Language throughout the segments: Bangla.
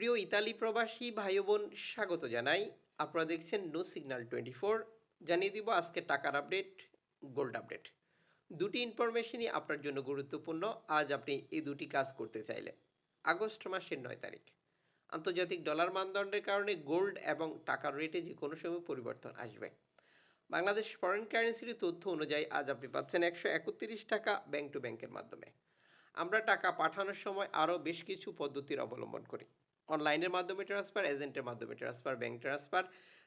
প্রিয় ইতালি প্রবাসী ভাই বোন স্বাগত জানাই। আপনারা দেখছেন নো সিগন্যাল টোয়েন্টি ফোর জানিয়ে দিব আজকে টাকার আপডেট গোল্ড আপডেট দুটি ইনফরমেশনই আপনার জন্য গুরুত্বপূর্ণ। আজ আপনি এই দুটি কাজ করতে চাইলে। আগস্ট মাসের নয় তারিখ। আন্তর্জাতিক ডলার মানদণ্ডের কারণে গোল্ড এবং টাকার রেটে যে কোনো সময় পরিবর্তন আসবে। বাংলাদেশ ফরেন কারেন্সির তথ্য অনুযায়ী আজ আপনি পাচ্ছেন একশো একত্রিশ টাকা ব্যাংক টু ব্যাংকের মাধ্যমে। আমরা টাকা পাঠানোর সময় আরও বেশ কিছু পদ্ধতির অবলম্বন করি। অনলাইনের মাধ্যমে ট্রান্সফার এজেন্টের মাধ্যমে transfer bank transfer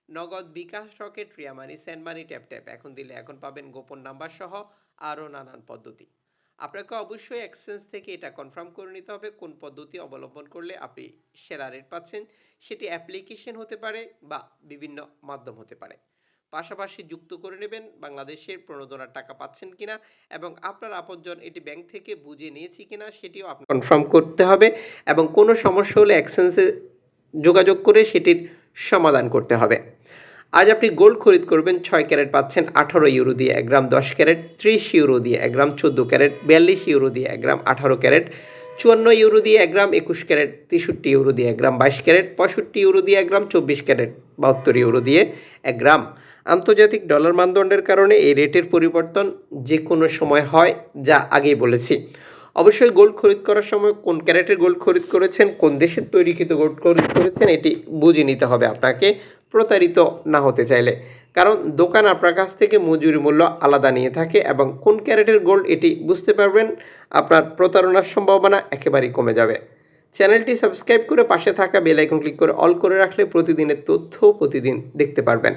Nagad bKash Rocket Ria money money tap tap এখন দিলে এখন পাবেন গোপন নাম্বার সহ আরও নানান পদ্ধতি। আপনাকে অবশ্যই এক্সচেঞ্জ থেকে এটা কনফার্ম করে নিতে হবে কোন পদ্ধতি অবলম্বন করলে আপনি সেরা রেট পাচ্ছেন। সেটি অ্যাপ্লিকেশন হতে পারে বা বিভিন্ন মাধ্যম হতে পারে। পাশাপাশি যুক্ত করে নেবেন বাংলাদেশের প্রণোদনার টাকা পাচ্ছেন কিনা এবং আপনার আপনজন এটি ব্যাংক থেকে বুঝে নিয়েছি কিনা সেটিও আপনি কনফার্ম করতে হবে এবং কোনো সমস্যা হলে এক্সচেঞ্জে যোগাযোগ করে সেটির সমাধান করতে হবে। আজ আপনি গোল্ড খরিদ করবেন ছয় ক্যারেট পাচ্ছেন আঠারো ইউরো দিয়ে এক গ্রাম, দশ ক্যারেট, ত্রিশ ইউরো দিয়ে এক গ্রাম, চোদ্দ ক্যারেট, বিয়াল্লিশ ইউরো দিয়ে এক গ্রাম, আঠারো ক্যারেট, চুয়ান্ন ইউরো দিয়ে এক গ্রাম, একুশ ক্যারেট, তেষট্টি ইউরো দিয়ে এক গ্রাম, বাইশ ক্যারেট, পঁয়ষট্টি ইউরো দিয়ে এক গ্রাম, চব্বিশ ক্যারেট, বাহাত্তর ইউরো দিয়ে এক গ্রাম। আন্তর্জাতিক ডলার মানদণ্ডের কারণে এই রেটের পরিবর্তন যে কোনো সময় হয়, যা আগেই বলেছি। অবশ্যই গোল্ড খরিদ করার সময় কোন ক্যারেটের গোল্ড খরিদ করেছেন, কোন দেশের তৈরিকৃত গোল্ড খরিদ করেছেন, এটি বুঝে নিতে হবে আপনাকে প্রতারিত না হতে চাইলে। কারণ দোকান আপনার কাছ থেকে মজুরি মূল্য আলাদা নিয়ে থাকে এবং কোন ক্যারেটের গোল্ড এটি বুঝতে পারবেন, আপনার প্রতারণার সম্ভাবনা একেবারেই কমে যাবে। চ্যানেলটি সাবস্ক্রাইব করে পাশে থাকা বেল আইকন ক্লিক করে অল করে রাখলে প্রতিদিনের তথ্য প্রতিদিন দেখতে পারবেন।